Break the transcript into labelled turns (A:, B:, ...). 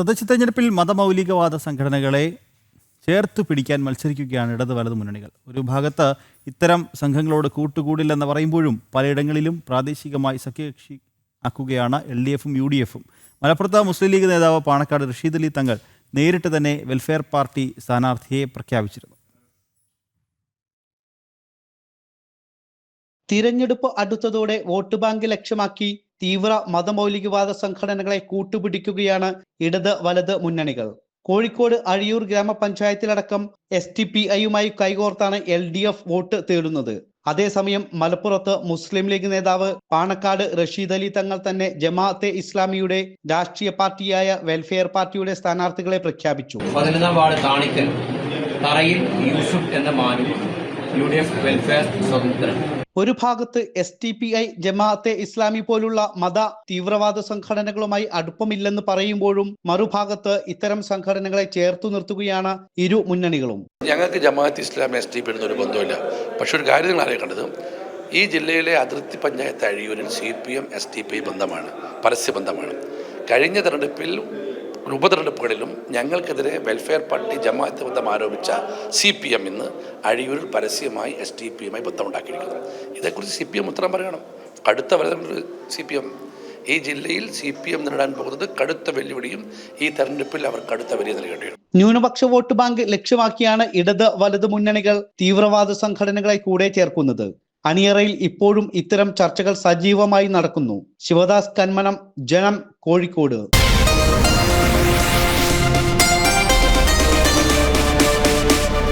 A: തദ്ദേശ തെരഞ്ഞെടുപ്പിൽ മതമൗലികവാദ സംഘടനകളെ ചേർത്ത് പിടിക്കാൻ മത്സരിക്കുകയാണ് ഇടത് വലത് മുന്നണികൾ. ഒരു ഭാഗത്ത് ഇത്തരം സംഘങ്ങളോട് കൂട്ടുകൂടില്ലെന്ന് പറയുമ്പോഴും പലയിടങ്ങളിലും പ്രാദേശികമായി സഖ്യകക്ഷി ആക്കുകയാണ് എൽ ഡി എഫും യു ഡി എഫും. മലപ്പുറത്ത് മുസ്ലിം ലീഗ് നേതാവ് പാണക്കാട് റഷീദ് അലി തങ്ങൾ നേരിട്ട് തന്നെ വെൽഫെയർ പാർട്ടി സ്ഥാനാർത്ഥിയെ പ്രഖ്യാപിച്ചിരുന്നു.
B: തിരഞ്ഞെടുപ്പ് അടുത്തതോടെ വോട്ട് ബാങ്ക് ലക്ഷ്യമാക്കി തീവ്ര മതമൗലികവാദ സംഘടനകളെ കൂട്ടുപിടിക്കുകയാണ് ഇടത് വലത് മുന്നണികൾ. കോഴിക്കോട് അഴിയൂർ ഗ്രാമപഞ്ചായത്തിലടക്കം എസ് ടി പി ഐയുമായി കൈകോർത്താണ് എൽ ഡി എഫ് വോട്ട് തേടുന്നത്. അതേസമയം മലപ്പുറത്ത് മുസ്ലിം ലീഗ് നേതാവ് പാണക്കാട് റഷീദ് അലി തങ്ങൾ തന്നെ ജമാഅത്തെ ഇസ്ലാമിയുടെ രാഷ്ട്രീയ പാർട്ടിയായ വെൽഫെയർ പാർട്ടിയുടെ സ്ഥാനാർത്ഥികളെ പ്രഖ്യാപിച്ചു.
C: പതിനൊന്നാം വാർഡ് താണിക്കൽ തറയിൽ യൂസുഫ് എന്ന Manu U D F welfare സ്വതന്ത്രൻ.
B: ഒരു ഭാഗത്ത് S T P I Jamaate Islami പോലുള്ള മത തീവ്രവാദ സംഘടനകളുമായി അടുപ്പമില്ലെന്ന് പറയുമ്പോഴും മറുഭാഗത്ത് ഇത്തരം സംഘടനകളെ ചേർത്തു നിർത്തുകയാണ് ഇരു മുന്നണികളും.
D: ഞങ്ങൾക്ക് Jamaat Islami S T P ഒരു ബന്ധമില്ല പക്ഷെ ഒരു കാര്യം നിങ്ങൾ അറിയേണ്ടത് ഈ ജില്ലയിലെ അതിർത്തി panchayat അഴിയൂരിൽ C P M S T P ബന്ധമാണ് പരസ്യബന്ധമാണ് കഴിഞ്ഞ തെരഞ്ഞെടുപ്പിൽ ഉപതെരഞ്ഞെടുപ്പുകളിലും ഞങ്ങൾക്കെതിരെ വെൽഫെയർ പാർട്ടി ജമാഅത്ത് ബന്ധം ആരോപിച്ച സി പി എം ഇന്ന് അഴിയൂരിൽ പരസ്യമായി എസ് ഡി പി എമ്മായി ബന്ധമുണ്ടാക്കിയിരിക്കുന്നു. ഇതേക്കുറിച്ച് സി പി എം ഉത്തരം പറയണം. കടുത്ത വരുന്ന സി പി എം ഈ ജില്ലയിൽ സി പി എം നേരിടാൻ പോകുന്നത് കടുത്ത വെല്ലുവിളിയും ഈ തെരഞ്ഞെടുപ്പിൽ അവർ കടുത്ത വലിയ നൽകേണ്ടി വരും
B: ന്യൂനപക്ഷ വോട്ട് ബാങ്ക് ലക്ഷ്യമാക്കിയാണ് ഇടത് വലത് മുന്നണികൾ തീവ്രവാദ സംഘടനകളെ കൂടെ ചേർക്കുന്നത്. അണിയറയിൽ ഇപ്പോഴും ഇത്തരം ചർച്ചകൾ സജീവമായി നടക്കുന്നു. ശിവദാസ് കന്മനം ജനം കോഴിക്കോട്. Yeah.